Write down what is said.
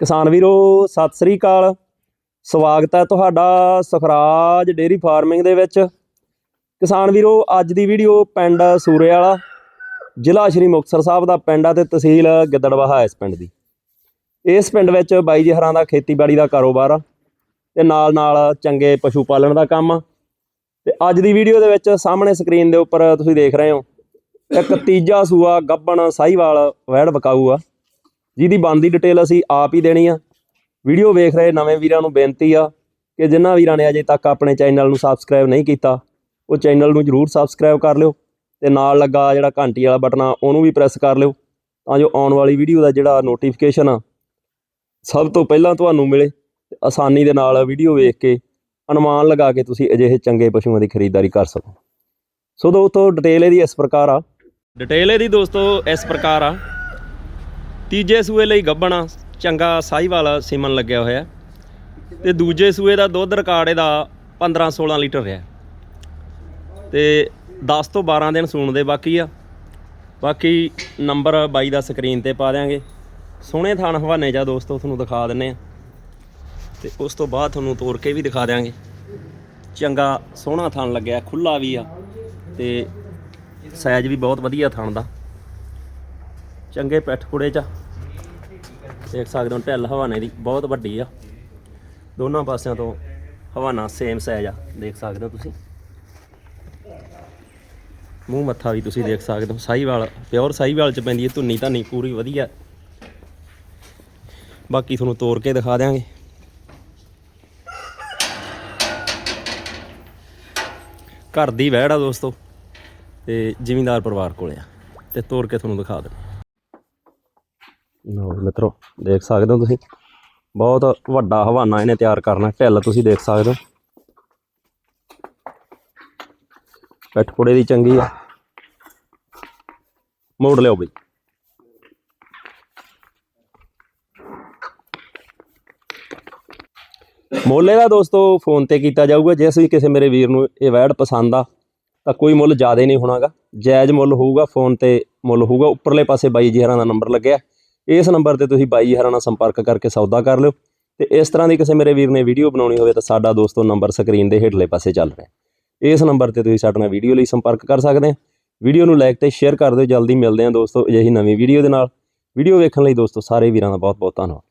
ਕਿਸਾਨ ਵੀਰੋ, ਸਤਿ ਸ੍ਰੀ ਅਕਾਲ। ਸਵਾਗਤ ਹੈ ਤੁਹਾਡਾ ਸੁਖਰਾਜ ਡੇਰੀ ਫਾਰਮਿੰਗ ਦੇ ਵਿੱਚ। ਕਿਸਾਨ ਵੀਰੋ, ਅੱਜ ਦੀ ਵੀਡੀਓ ਪਿੰਡ ਸੂਰੇ ਵਾਲਾ ਜ਼ਿਲ੍ਹਾ ਸ਼੍ਰੀ ਮੁਕਤਸਰ ਸਾਹਿਬ ਦਾ ਪਿੰਡ ਆ ਤੇ ਤਹਿਸੀਲ ਗਿੱਦੜਵਾਹਾ ਇਸ ਪਿੰਡ ਦੀ। ਇਸ ਪਿੰਡ ਵਿੱਚ ਬਾਈ ਜੀ ਹਰਾਂ ਦਾ ਖੇਤੀਬਾੜੀ ਦਾ ਕਾਰੋਬਾਰ ਆ ਤੇ ਨਾਲ ਨਾਲ ਚੰਗੇ ਪਸ਼ੂ ਪਾਲਣ ਦਾ ਕੰਮ ਆ। ਤੇ ਅੱਜ ਦੀ ਵੀਡੀਓ ਦੇ ਵਿੱਚ ਸਾਹਮਣੇ ਸਕਰੀਨ ਦੇ ਉੱਪਰ ਤੁਸੀਂ ਦੇਖ ਰਹੇ ਹੋ, ਇੱਕ ਤੀਜਾ ਸੂਆ ਗੱਬਣ ਸਾਹੀਵਾਲ ਵੈੜ ਬਕਾਊ ਆ। ਜਿਹਦੀ ਬਣਦੀ ਡਿਟੇਲ ਅਸੀਂ ਆਪ ਹੀ ਦੇਣੀ ਆ। ਵੀਡੀਓ ਵੇਖ ਰਹੇ ਨਵੇਂ ਵੀਰਾਂ ਨੂੰ ਬੇਨਤੀ ਆ ਕਿ ਜਿਨ੍ਹਾਂ ਵੀਰਾਂ ਨੇ ਅਜੇ ਤੱਕ ਆਪਣੇ ਚੈਨਲ ਨੂੰ ਸਬਸਕ੍ਰਾਈਬ ਨਹੀਂ ਕੀਤਾ, ਉਹ ਚੈਨਲ ਨੂੰ ਜਰੂਰ ਸਬਸਕ੍ਰਾਈਬ ਕਰ ਲਿਓ ਤੇ ਨਾਲ ਲੱਗਾ ਜਿਹੜਾ ਘੰਟੀ ਵਾਲਾ ਬਟਨ ਆ, ਉਹਨੂੰ ਵੀ ਪ੍ਰੈਸ ਕਰ ਲਿਓ ਤਾਂ ਜੋ ਆਉਣ ਵਾਲੀ ਵੀਡੀਓ ਦਾ ਜਿਹੜਾ ਨੋਟੀਫਿਕੇਸ਼ਨ ਆ, ਸਭ ਤੋਂ ਪਹਿਲਾਂ ਤੁਹਾਨੂੰ ਮਿਲੇ ਤੇ ਆਸਾਨੀ ਦੇ ਨਾਲ ਵੀਡੀਓ ਵੇਖ ਕੇ ਅਨੁਮਾਨ ਲਗਾ ਕੇ ਤੁਸੀਂ ਅਜਿਹੇ ਚੰਗੇ ਪਸ਼ੂਆਂ ਦੀ ਖਰੀਦਦਾਰੀ ਕਰ ਸਕੋ। ਸੋ ਦੋਸਤੋ ਡਿਟੇਲ ਇਹਦੀ ਇਸ ਪ੍ਰਕਾਰ ਆ। ਡਿਟੇਲ ਇਹਦੀ ਦੋਸਤੋ ਇਸ ਪ੍ਰਕਾਰ ਆ ਤੀਜੇ ਸੂਏ ਲਈ ਗੱਬਣਾ ਚੰਗਾ ਸਾਹੀਵਾਲ ਸੀਮਨ ਲੱਗਿਆ ਹੋਇਆ। ਤੇ ਦੂਜੇ ਸੂਏ ਦਾ ਦੁੱਧ ਰਿਕਾਰਡ ਇਹਦਾ 15 16 ਲੀਟਰ ਰਿਹਾ। ਤੇ 10 ਤੋਂ 12 ਦਿਨ ਸੂਣ ਦੇ ਬਾਕੀ ਆ। ਬਾਕੀ ਨੰਬਰ ਬਾਈ ਦਾ ਸਕਰੀਨ ਤੇ ਪਾ ਦਿਆਂਗੇ। ਸੋਹਣੇ ਥਾਣ ਹਵਾਨੇ ਜਾ ਦੋਸਤੋ, ਤੁਹਾਨੂੰ ਦਿਖਾ ਦਿੰਨੇ ਆ। ਤੇ ਉਸ ਤੋਂ ਬਾਅਦ ਤੁਹਾਨੂੰ ਤੋੜ ਕੇ ਵੀ ਦਿਖਾ ਦਿਆਂਗੇ। ਚੰਗਾ ਸੋਹਣਾ ਥਣ ਲੱਗਿਆ ਖੁੱਲਾ ਵੀ ਆ। ਤੇ ਸਾਈਜ਼ ਵੀ ਬਹੁਤ ਵਧੀਆ ਥਣ ਦਾ। ਚੰਗੇ ਪੈਠ ਕੁੜੇ ਚ ਆ। ਦੇਖ ਸਕਦੇ ਹੋ ਢਿੱਲ ਹਵਾਨੇ ਦੀ, ਬਹੁਤ ਵੱਡੀ ਆ। ਦੋਨਾਂ ਪਾਸਿਆਂ ਤੋਂ ਹਵਾਨਾ ਸੇਮ ਸਾਈਜ਼ ਆ। ਦੇਖ ਸਕਦੇ ਹੋ ਤੁਸੀਂ। ਮੂੰਹ ਮੱਥਾ ਵੀ ਤੁਸੀਂ ਦੇਖ ਸਕਦੇ ਹੋ। ਸਾਹੀਵਾਲ ਪਿਓਰ ਸਾਹੀਵਾਲ ਚ ਪੈਂਦੀ ਹੈ ਧੁੰਨੀ ਧਾਨੀ, ਪੂਰੀ ਵਧੀਆ। ਬਾਕੀ ਤੁਹਾਨੂੰ ਤੋੜ ਕੇ ਦਿਖਾ ਦਿਆਂਗੇ। ਘਰ ਦੀ ਵਹਿੜ ਆ ਦੋਸਤੋ, ਤੇ ਜ਼ਿਮੀਂਦਾਰ ਪਰਿਵਾਰ ਕੋਲੇ ਆ। ਤੇ ਤੋੜ ਕੇ ਤੁਹਾਨੂੰ ਦਿਖਾ ਦਿੰਦੇ ਲਓ ਜੀ, ਮਿੱਤਰੋ, ਦੇਖ ਸਕਦੇ ਹੋ ਤੁਸੀਂ। ਬਹੁਤ ਵੱਡਾ ਹਵਾਨਾ ਇਹਨੇ ਤਿਆਰ ਕਰਨਾ। ਢਿੱਲ ਤੁਸੀਂ ਦੇਖ ਸਕਦੇ ਹੋ। ਕਟਪੁੜੇ ਦੀ ਚੰਗੀ ਆ। ਮੋੜ ਲਿਓ ਬਈ। ਮੋਲੇ ਦਾ ਦੋਸਤੋ ਫੋਨ ਤੇ ਕੀਤਾ ਜਾਊਗਾ। ਜੇ ਅਸੀਂ ਕਿਸੇ ਮੇਰੇ ਵੀਰ ਨੂੰ ਇਹ ਵੈਡ ਪਸੰਦ ਆ, ਤਾਂ ਕੋਈ ਮੁੱਲ ਜ਼ਿਆਦਾ ਨਹੀਂ ਹੋਣਾਗਾ। ਜਾਇਜ਼ ਮੁੱਲ ਹੋਊਗਾ, ਫੋਨ ਤੇ ਮੁੱਲ ਹੋਊਗਾ। ਉੱਪਰਲੇ ਪਾਸੇ ਬਾਈ ਜੀ ਹਰਾਂ ਦਾ ਨੰਬਰ ਲੱਗਿਆ। ਇਸ ਨੰਬਰ ਤੇ ਤੁਸੀਂ ਬਾਈ ਜੀ ਹਰਾਂ ਨਾਲ ਸੰਪਰਕ ਕਰਕੇ ਸੌਦਾ ਕਰ ਲਿਓ ਤੇ ਇਸ ਤਰ੍ਹਾਂ ਦੀ ਕਿਸੇ ਮੇਰੇ ਵੀਰ ਨੇ ਵੀਡੀਓ ਬਣਾਉਣੀ ਹੋਵੇ ਤਾਂ ਸਾਡਾ ਦੋਸਤੋ ਨੰਬਰ ਸਕਰੀਨ ਦੇ ਹੇਠਲੇ ਪਾਸੇ ਚੱਲ ਰਿਹਾ ਇਸ ਨੰਬਰ ਤੇ ਤੁਸੀਂ ਸਾਡੇ ਨਾਲ ਵੀਡੀਓ ਲਈ ਸੰਪਰਕ ਕਰ ਸਕਦੇ ਆ ਵੀਡੀਓ ਨੂੰ ਲਾਈਕ ਤੇ ਸ਼ੇਅਰ ਕਰ ਦਿਓ। ਜਲਦੀ ਮਿਲਦੇ ਹਾਂ ਦੋਸਤੋ ਅਜਿਹੀ ਨਵੀਂ ਵੀਡੀਓ ਦੇ ਨਾਲ। ਵੀਡੀਓ ਵੇਖਣ ਲਈ ਦੋਸਤੋ ਸਾਰੇ ਵੀਰਾਂ ਦਾ ਬਹੁਤ ਬਹੁਤ ਧੰਨਵਾਦ।